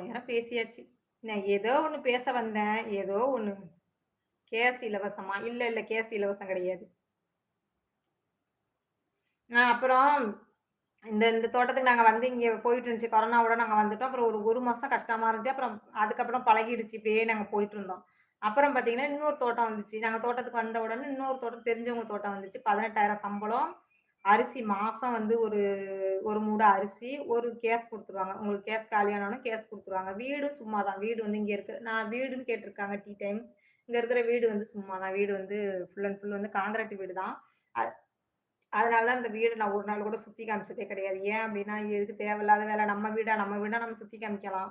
நேரம் பேசியாச்சு. நான் ஏதோ ஒன்று பேச வந்தேன். ஏதோ ஒன்று கேஸ் இலவசமா? இல்லை இல்லை கேஸ் இலவசம் கிடையாது. அப்புறம் இந்த இந்த தோட்டத்துக்கு நாங்கள் வந்து இங்கே போயிட்டு இருந்துச்சு. கொரோனாவோட நாங்கள் வந்துட்டோம். அப்புறம் ஒரு ஒரு மாதம் கஷ்டமாக இருந்துச்சு. அப்புறம் அதுக்கப்புறம் பழகிடுச்சு. இப்படியே நாங்க போயிட்டுருந்தோம். அப்புறம் பார்த்தீங்கன்னா, இன்னொரு தோட்டம் வந்துச்சு. நாங்கள் தோட்டத்துக்கு வந்த உடனே இன்னொரு தோட்டம் தெரிஞ்சவங்க தோட்டம் வந்துச்சு. 18,000 சம்பளம். அரிசி மாதம் வந்து ஒரு ஒரு மூட அரிசி, ஒரு கேஸ் கொடுத்துருவாங்க உங்களுக்கு கேஸ் காலியானாலும் கேஸ் கொடுத்துருவாங்க வீடு சும்மா தான். வீடு வந்து இங்கே இருக்குது நான் வீடுன்னு கேட்டிருக்காங்க டீ டைம். இங்கே இருக்கிற வீடு வந்து சும்மா தான். வீடு வந்து ஃபுல் அண்ட் ஃபுல் வந்து கான்கிரீட் வீடு தான். அதனால தான் இந்த வீடு நான் ஒரு நாள் கூட சுற்றி காமிச்சதே கிடையாது. ஏன் அப்படின்னா எதுக்கு தேவையில்லாத வேலை நம்ம வீடாக நம்ம வீடாக நம்ம சுற்றி காமிக்கலாம்.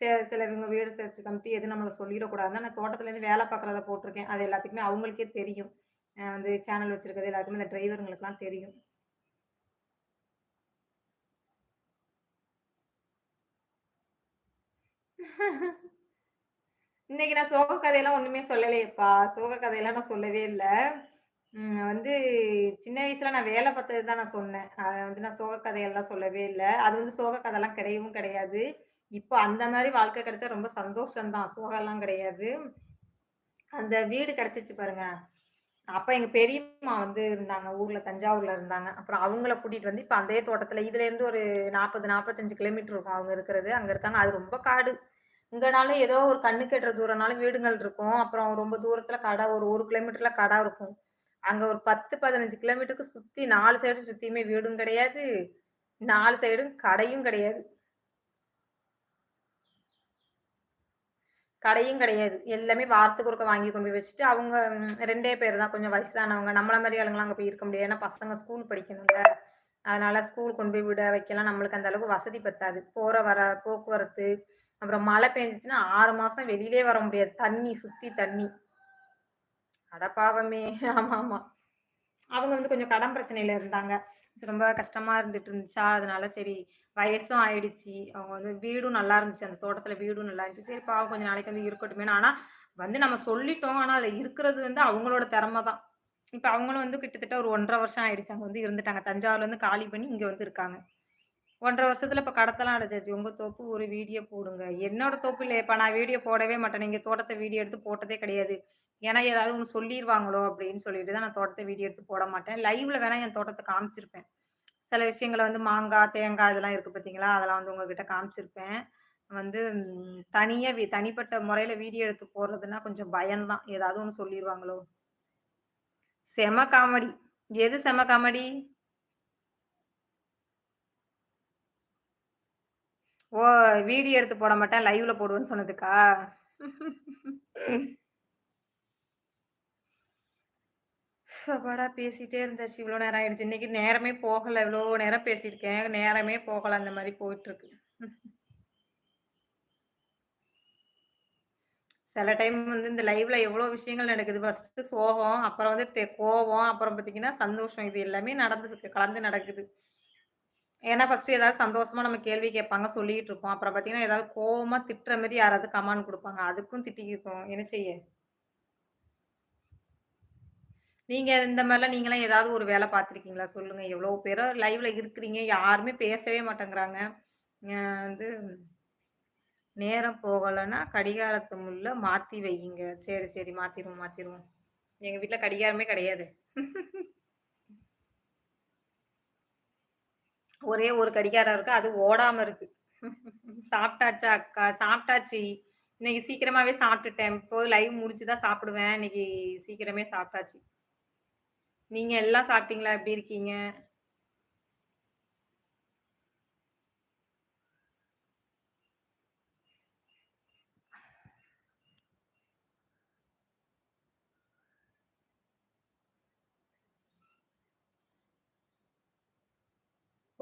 ச சிலவங்க வீடு சேர்த்து காமிச்சு எதுவும் நம்மளை சொல்லிறக்கூடாதுன்னு நான் தோட்டத்துலேருந்து வேலை பார்க்குறத போட்டிருக்கேன் அது எல்லாத்துக்குமே அவங்களுக்கே தெரியும். வந்து சேனல் வச்சுருக்கிறது எல்லாருக்குமே இந்த டிரைவருங்களுக்குலாம் தெரியும். இன்னைக்கு நான் சோக கதையெல்லாம் ஒண்ணுமே சொல்லலையேப்பா! சோக கதையெல்லாம் நான் சொல்லவே இல்லை வந்து சின்ன வயசுல நான் வேலை பார்த்தது தான் நான் சொன்னேன். அதை வந்து நான் சோக கதையெல்லாம் சொல்லவே இல்லை அது வந்து சோக கதைலாம் கிடையவும் கிடையாது. இப்போ அந்த மாதிரி வாழ்க்கை கிடைச்சா ரொம்ப சந்தோஷம் தான். சோகம்லாம் கிடையாது. அந்த வீடு கிடைச்சிச்சு பாருங்க. அப்ப எங்க பெரியம்மா வந்து இருந்தாங்க. ஊர்ல தஞ்சாவூர்ல இருந்தாங்க. அப்புறம் அவங்கள கூட்டிட்டு வந்து இப்ப அதே தோட்டத்துல இதுலேருந்து ஒரு 40, 45 கிலோமீட்டர் இருக்கும் அவங்க இருக்கிறது. அங்க இருக்காங்க. அது ரொம்ப காடு. இங்கனால ஏதோ ஒரு கண்ணுக்கு எட்டுற தூரம்னாலும் வீடுங்கள் இருக்கும். அப்புறம் ரொம்ப தூரத்துல கடை ஒரு ஒரு கிலோமீட்டர்ல கடை இருக்கும். அங்க ஒரு 10, 15 கிலோமீட்டருக்கு சுத்தி நாலு சைடும் சுத்தியுமே வீடும் கிடையாது. நாலு சைடும் கடையும் கிடையாது. கடையும் கிடையாது. எல்லாமே வாரத்துக்கு ஒருக்கா வாங்கி கொண்டு போய் வச்சுட்டு, அவங்க ரெண்டே பேர் தான் கொஞ்சம் வயசானவங்க. நம்மள மாதிரி ஆளுங்களாம் அங்கே போய் இருக்க முடியாது. ஏன்னா பசங்க ஸ்கூல் படிக்கணும்ல. அதனால ஸ்கூல் கொண்டு போய் விட வைக்கலாம் நம்மளுக்கு அந்த அளவுக்கு வசதி பத்தாது. போற வர போக்குவரத்து, அப்புறம் மழை பெஞ்சிச்சுன்னா ஆறு மாசம் வெளியிலே வர முடியாது. தண்ணி சுத்தி தண்ணி. அட பாவமே! ஆமா அவங்க வந்து கொஞ்சம் கடன் பிரச்சனையில இருந்தாங்க. ரொம்ப கஷ்டமா இருந்துட்டு இருந்துச்சா, அதனால சரி வயசும் ஆயிடுச்சு. அவங்க வந்து வீடும் நல்லா இருந்துச்சு. அந்த தோட்டத்துல வீடும் நல்லா இருந்துச்சு. சரி பாவம் கொஞ்ச நாளைக்கு வந்து இருக்கட்டும் ஆனா வந்து நம்ம சொல்லிட்டோம். ஆனா அதுல இருக்கிறது வந்து அவங்களோட திறமை தான். இப்ப அவங்களும் வந்து கிட்டத்தட்ட ஒரு 1 1/2 வருஷம் ஆயிடுச்சு. அங்க வந்து இருந்துட்டாங்க. தஞ்சாவூர்லேருந்து காலி பண்ணி இங்க வந்து இருக்காங்க. 1 1/2 வருஷத்துல இப்ப கடத்தெல்லாம் அடைச்சாச்சு. உங்கள் தோப்பு ஒரு வீடியோ போடுங்க. என்னோட தோப்பு இல்லையப்பா நான் வீடியோ போடவே மாட்டேன். நீங்கள் தோட்டத்தை வீடியோ எடுத்து போட்டதே கிடையாது. ஏன்னா ஏதாவது ஒன்று சொல்லிடுவாங்களோ அப்படின்னு சொல்லிட்டு தான் நான் தோட்டத்தை வீடியோ எடுத்து போட மாட்டேன். லைவில் வேணால் என் தோட்டத்தை காமிச்சிருப்பேன். சில விஷயங்களை வந்து மாங்காய் தேங்காய் இதெல்லாம் இருக்குது பார்த்தீங்களா? அதெல்லாம் வந்து உங்ககிட்ட காமிச்சிருப்பேன். வந்து தனியாக வி தனிப்பட்ட முறையில் வீடியோ எடுத்து போடுறதுன்னா கொஞ்சம் பயம்தான் ஏதாவது ஒன்று சொல்லிடுவாங்களோ செம காமெடி. எது செம காமெடி? ஓ! வீடியோ எடுத்து போட மாட்டேன். லைவ்ல போடுவேன்னு சொன்னதுக்கா? அப்பாடா! பேசிட்டே இருந்தாச்சு. இவ்வளோ நேரம் ஆயிடுச்சு. இன்னைக்கு நேரமே போகல. இவ்வளோ நேரம் பேசியிருக்கேன். நேரமே போகல. அந்த மாரி போயிட்டுருக்கு. சில டைம் வந்து இந்த லைவ்ல எவ்வளோ விஷயங்கள் நடக்குது. ஃபர்ஸ்ட்டு சோகம், அப்புறம் வந்து கோபம் அப்புறம் பார்த்தீங்கன்னா சந்தோஷம். இது எல்லாமே நடந்து கலந்து நடக்குது. ஏன்னா ஃபஸ்ட்டு ஏதாவது சந்தோஷமா நம்ம கேள்வி கேட்பாங்க, சொல்லிட்டு இருப்போம். அப்புறம் பார்த்தீங்கன்னா, ஏதாவது கோவமாக திட்டுற மாதிரி யாராவது கமெண்ட் கொடுப்பாங்க அதுக்கும் திட்டிக்கிருக்கோம். என்ன செய்ய? நீங்கள் இந்த மாதிரிலாம் நீங்களாம் ஏதாவது ஒரு வேலை பார்த்துருக்கீங்களா? சொல்லுங்கள் எவ்வளோ பேரோ லைவில் இருக்கிறீங்க. யாருமே பேசவே மாட்டேங்கிறாங்க. வந்து நேரம் போகலைன்னா கடிகாரத்து முள்ள மாற்றி வையுங்க. சரி, சரி. மாற்றிடுவோம் மாற்றிடுவோம் எங்கள் வீட்டில் கடிகாரமே கிடையாது. ஒரே ஒரு கடிகாரம் இருக்கு. அது ஓடாம இருக்கு. சாப்பிட்டாச்சா அக்கா? சாப்பிட்டாச்சு. இன்னைக்கு சீக்கிரமாவே சாப்பிட்டுட்டேன். இப்போ லைவ் முடிச்சு தான் சாப்பிடுவேன். இன்னைக்கு சீக்கிரமே சாப்பிட்டாச்சு. நீங்க எல்லாம் சாப்பிட்டீங்களா? எப்படி இருக்கீங்க?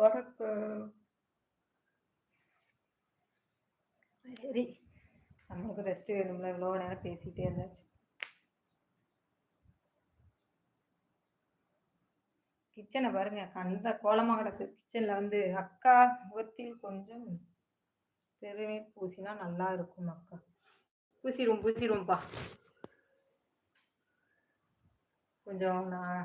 உனக்கு சரி. நம்மளுக்கு ரெஸ்ட் வேணும்ல. இவ்வளோ நேரம் பேசிகிட்டே இருந்தாச்சு. கிச்சனை பாருங்க. கண்ட கோலமாக கிடக்கு. கிச்சனில் வந்து அக்கா முகத்தில் கொஞ்சம் தெருநீர் பூசினா நல்லா இருக்கும் அக்கா. பூசிடும் பூசிருவோம்ப்பா. கொஞ்சம் நான்